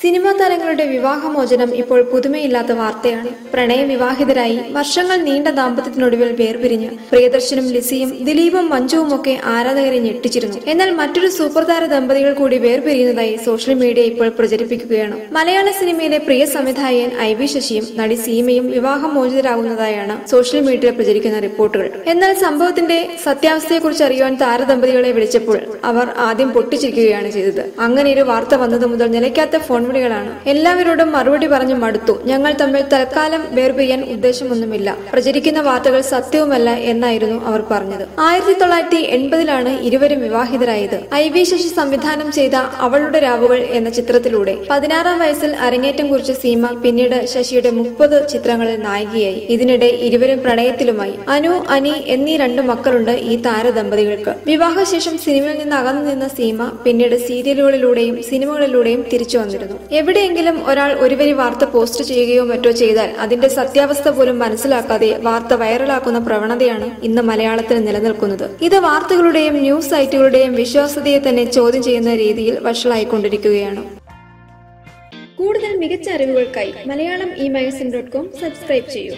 Cinema താരങ്ങളുടെ വിവാഹമോചനം ഇപ്പോൾ പുതുമയില്ലാത്ത വാർത്തയാണ്. പ്രണയവിവാഹിതരായി വർഷങ്ങൾ നീണ്ട ദാമ്പത്യത്തിനൊടുവിൽ വേർപിരിഞ്ഞ് പ്രിയദർശനും ലിസിയും ദിലീപും മഞ്ജുവും ഒക്കെ ആരാധകരെ ഞെട്ടിച്ചിരുന്നു. എന്നാൽ മറ്റൊരു സൂപ്പർ താര ദമ്പതികൾ കൂടി വേർപിരിയുന്നതായി സോഷ്യൽ മീഡിയ ഇപ്പോൾ പ്രചരിപ്പിക്കുകയാണ്. മലയാള സിനിമയിലെ പ്രിയ സംവിധായകൻ ഐ വി ശശിയും നടി സീമയും വിവാഹം മോചിതരാകുന്നതായാണ് സോഷ്യൽ മീഡിയയിൽ പ്രചരിക്കുന്ന റിപ്പോർട്ടുകൾ. എന്നാൽ സംഭവത്തിന്റെ സത്യാവസ്ഥയെക്കുറിച്ച് അറിയുവാൻ താരദമ്പതികളെ വിളിച്ചപ്പോൾ അവർ ആദ്യം പൊട്ടിച്ചിരിക്കുകയാണ് ചെയ്തത്. അങ്ങനെ ഒരു വാർത്ത വന്നത് മുതൽ നിലയ്ക്കാത്ത ഫോൺ വിളികളാണ് എല്ലാവരോടും മറുപടി പറഞ്ഞു മടുത്തു. ഞങ്ങൾ തമ്മിൽ തൽക്കാലം വേർപിരിയാൻ ഉദ്ദേശമൊന്നുമില്ല. പ്രചരിക്കുന്ന വാർത്തകൾ സത്യവുമല്ല എന്നായിരുന്നു അവർ പറഞ്ഞത്. ആയിരത്തി തൊള്ളായിരത്തി എൺപതിലാണ് ഇരുവരും വിവാഹിതരായത്. ഐ വി ശശി സംവിധാനം ചെയ്ത അവളുടെ രാവുകൾ എന്ന ചിത്രത്തിലൂടെ പതിനാറാം വയസ്സിൽ അരങ്ങേറ്റം കുറിച്ച സീമ പിന്നീട് ശശിയുടെ മുപ്പത് ചിത്രങ്ങളിൽ നായികയായി. ഇതിനിടെ ഇരുവരും പ്രണയത്തിലുമായി. അനു അനി എന്നീ രണ്ട് മക്കളുണ്ട് ഈ താരദമ്പതികൾക്ക്. വിവാഹശേഷം സിനിമയിൽ നിന്ന് അകന്നു നിന്ന സീമ പിന്നീട് സീരിയലുകളിലൂടെയും സിനിമകളിലൂടെയും തിരിച്ചു വന്നിരുന്നു. എവിടെയെങ്കിലും ഒരാൾ ഒരുവരി വാർത്ത പോസ്റ്റ് ചെയ്യുകയോ മറ്റോ ചെയ്താൽ അതിന്റെ സത്യാവസ്ഥ പോലും മനസ്സിലാക്കാതെ വാർത്ത വൈറലാക്കുന്ന പ്രവണതയാണ് ഇന്ന് മലയാളത്തിൽ നിലനിൽക്കുന്നത്. ഇത് വാർത്തകളുടെയും ന്യൂസ് സൈറ്റുകളുടെയും വിശ്വാസ്യതയെ തന്നെ ചോദ്യം ചെയ്യുന്ന രീതിയിൽ വഷളായിക്കൊണ്ടിരിക്കുകയാണ്. കൂടുതൽ മികച്ച അറിവുകൾക്കായി Malayalam e magazine dot com subscribe ചെയ്യൂ.